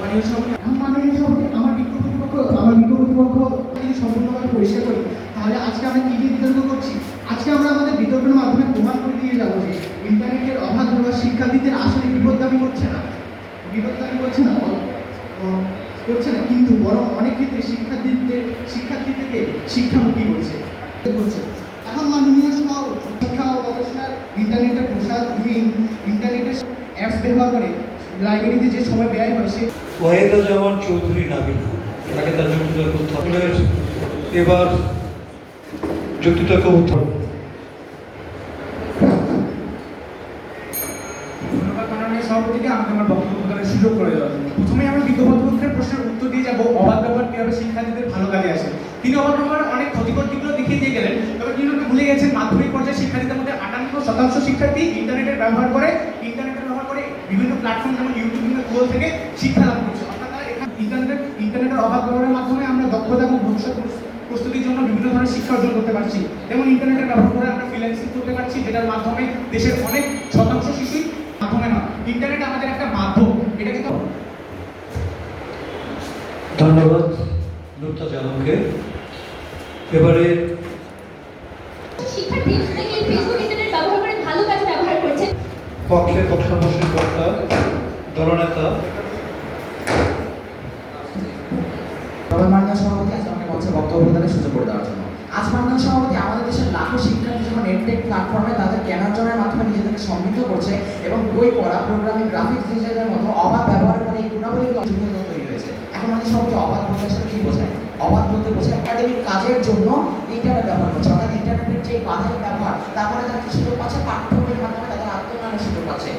মাননীয় সভাপতি এখন মাননীয় সভাপতি, আমার বিক্ষোভ কর্তৃপক্ষ আমার বিক্ষোভ কর্তৃপক্ষ যদি সম্পূর্ণভাবে পরিষ্কার করি। তাহলে আজকে আমরা কি দিয়ে বিতর্ক করছি? আজকে আমরা আমাদের বিতর্কের মাধ্যমে প্রমাণ করে দিয়ে যাব ইন্টারনেটের অভাব শিক্ষার্থীদের আসলে বিপদগামী করছে না। বিপদগামী করছে না করছে না, কিন্তু বরং অনেক ক্ষেত্রে শিক্ষার্থীদের শিক্ষার্থী থেকে শিক্ষামুখী করছে করছে। এখন মাননীয় সভাপতি শিক্ষা ও গবেষণার ইন্টারনেটের প্রসার ইন্টারনেটের অ্যাপস ব্যবহার করে লাইব্রেরিতে যে সময় ব্যয় হয়, সে চৌধুরী তাকে তার এবার আমার সুযোগ করে প্রশ্নের উত্তর দিয়ে যাব। শিক্ষার্থীদের ভালো কাজে আসে? তিনি অবাধ অনেক ক্ষতিকর দিকগুলো দেখিয়ে দিয়ে গেলেন। আটান্ন শতাংশ শিক্ষার্থী ইন্টারনেটের ব্যবহার করে ইন্টারনেটের ব্যবহার করে বিভিন্ন প্ল্যাটফর্ম যেমন ইউটিউব কিংবা গুগল থেকে শিক্ষা লাভ করছে। অর্থাৎ ইন্টারনেট ইন্টারনেটের অভাব ব্যবহারের মাধ্যমে আমরা দক্ষতা এবং ভবিষ্যৎ প্রস্তুতির জন্য বিভিন্ন ধরনের শিক্ষা অর্জন করতে পারছি। যেমন ইন্টারনেটের ব্যবহার করে আমরা ফ্রিল্যান্সিং করতে পারছি, যেটার মাধ্যমে দেশের অনেক শতাংশ শিশুই মাধ্যমে নয়। ইন্টারনেট আমাদের একটা মাধ্যম। এটা কিন্তু ধন্যবাদ নুরতা জামানকে এবারে পক্ষে পক্ষানুষ্ঠান কর্তা দলনেতা। আমাদের সমৃদ্ধ এবং বই পড়া মতো ব্যবহার তৈরি হয়েছে। এখন বলতে কি একাডেমিক কাজের জন্য ইন্টারনেট ব্যবহার করছে। অর্থাৎ ইন্টারনেটের যে বাধাই ব্যবহার তারপরে তারা কি সুযোগ পাচ্ছে পাঠ্যবইয়ের মাধ্যমে তাদের আত্মজ্ঞানের সুযোগ পাচ্ছে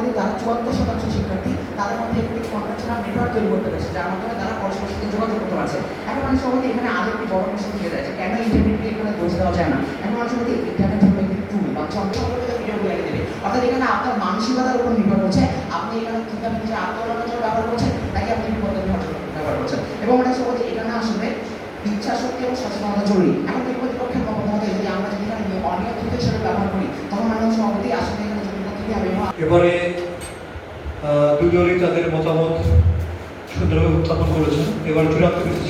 মাননীয় সভাপতি চুয়াত্তর শতাংশ শিক্ষার্থী, তাদের মধ্যে একটি কনভেনশনাল নেটওয়ার্ক তৈরি করতে পেরেছে, যার মাধ্যমে তারা পরস্পরের সাথে যোগাযোগ করতে পারছে। এখন মানুষ সভাপতি এখানে আরও একটি বড় প্রশ্ন থেকে যায় যে কেন ইন্টারনেটকে এখানে দোষ দেওয়া যায় না। এখন মানুষ সভাপতি ইন্টারনেট হলো একটি টুল বা যন্ত্র দেবে। অর্থাৎ এখানে আপনার মানসিকতার উপর নির্ভর করছে, আপনি এখানে কীভাবে নিজের আত্মজ্ঞানের জন্য ব্যবহার করছেন, নাকি আপনি বিপদের ব্যবহার করছেন। এবং মানে সভাপতি এখানে আসলে ইচ্ছা শক্তি এবং সচেতনতা জরুরি। এখন বিপরীত পক্ষের মতামতে যদি আমরা যদি এখানে অনিয়ন্ত্রিত হিসেবে ব্যবহার করি, তখন মাননীয় সভাপতি আসলে এখানে জটিলতা কি হবে এবং এবারে দুজনই তাদের মতামত সুন্দরভাবে উত্থাপন করেছেন। এবার চূড়ান্ত কিছু